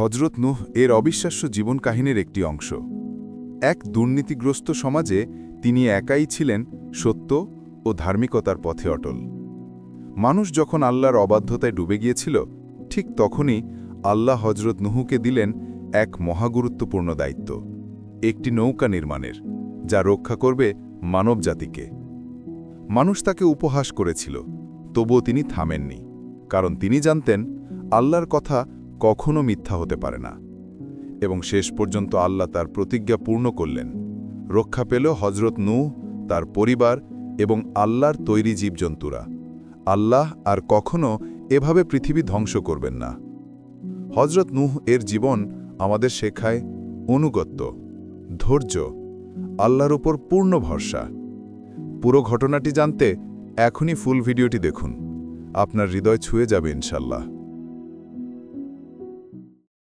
হজরত নুহ এর অবিশ্বাস্য জীবন কাহিনীর একটি অংশ। এক দুর্নীতিগ্রস্ত সমাজে তিনি একাই ছিলেন সত্য ও ধার্মিকতার পথে অটল। মানুষ যখন আল্লাহর অবাধ্যতায় ডুবে গিয়েছিল, ঠিক তখনই আল্লাহ হজরত নুহুকে দিলেন এক মহাগুরুত্বপূর্ণ দায়িত্ব, একটি নৌকা নির্মাণের, যা রক্ষা করবে মানবজাতিকে। মানুষ তাকে উপহাস করেছিল, তবুও তিনি থামেননি, কারণ তিনি জানতেন আল্লাহর কথা কখনো মিথ্যা হতে পারে না। এবং শেষ পর্যন্ত আল্লাহ তার প্রতিজ্ঞা পূর্ণ করলেন। রক্ষা পেল হজরত নূহ, তার পরিবার এবং আল্লাহর তৈরি জীবজন্তুরা। আল্লাহ আর কখনো এভাবে পৃথিবী ধ্বংস করবেন না। হজরত নূহ এর জীবন আমাদের শেখায় অনুগত্য, ধৈর্য, আল্লাহর উপর পূর্ণ ভরসা। পুরো ঘটনাটি জানতে এখনই ফুল ভিডিওটি দেখুন। আপনার হৃদয় ছুঁয়ে যাবে ইনশাল্লাহ।